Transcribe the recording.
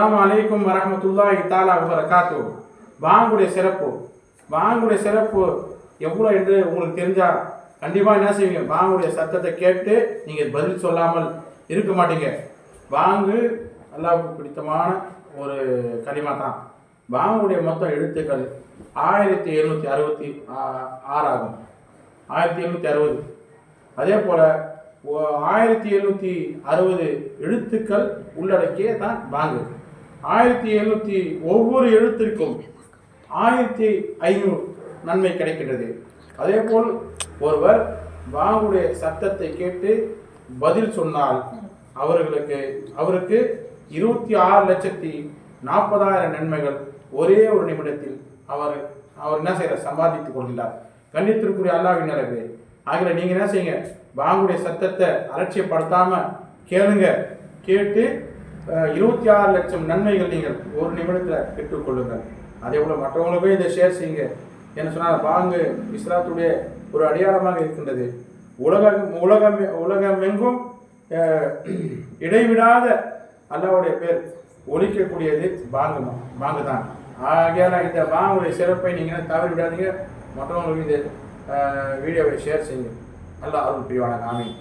அலாம் அலைக்கும் வரமத்துல்லா இத்தாலா வரகாத்து வாங்குடைய சிறப்பு. வாங்குடைய சிறப்பு எவ்வளோ என்று உங்களுக்கு தெரிஞ்சால் கண்டிப்பாக என்ன செய்வீங்க? வாங்குடைய சத்தத்தை கேட்டு நீங்கள் பதில் சொல்லாமல் இருக்க மாட்டீங்க. வாங்கு நல்லா பிடித்தமான ஒரு கலிமா தான். வாங்குடைய மொத்த எழுத்துக்கள் ஆயிரத்தி எழுநூற்றி அறுபத்தி ஆறாகும். ஆயிரத்தி எழுநூற்றி அறுபது. அதே போல் ஆயிரத்தி எழுநூற்றி அறுபது எழுத்துக்கள் உள்ளடக்கிய தான் பாங்கு ஆயிரத்தி எழுநூற்றி ஒவ்வொரு எழுத்திற்கும் ஆயிரத்தி ஐநூறு நன்மை கிடைக்கின்றது. அதே போல் ஒருவர் பாங்குடைய சத்தத்தை கேட்டு பதில் சொன்னால் அவர்களுக்கு அவருக்கு இருபத்தி ஆறு லட்சத்தி நாற்பதாயிரம் நன்மைகள் ஒரே ஒரு நிமிடத்தில் அவர் அவர் என்ன செய்கிறார் சம்பாதித்துக் கொள்கிறார் கண்ணியத்திற்குரிய அல்லாவின் நிலவு ஆகிற நீங்கள் என்ன செய்யுங்க? பாங்குடைய சத்தத்தை அலட்சியப்படுத்தாமல் கேளுங்க. கேட்டு இருபத்தி ஆறு லட்சம் நன்மைகள் நீங்கள் ஒரு நிமிடத்தில் பெற்றுக்கொள்ளுங்கள். அதே போல் மற்றவங்களுக்கும் இதை ஷேர் செய்யுங்க. என்ன சொன்னால் பாங்கு இஸ்லாத்துடைய ஒரு அடையாளமாக இருக்கின்றது. உலகம் உலகம் உலகமெங்கும் இடைவிடாத அல்லாவுடைய பேர் ஒழிக்கக்கூடியது பாங்கு பாங்கு தான். ஆகையான இந்த பாங்குடைய சிறப்பை நீங்கள் தவறி விடாதீங்க. மற்றவங்களுக்கு இந்த வீடியோவை ஷேர் செய்யுங்க. நல்லா அருள் பிரிவான ஆமீன்.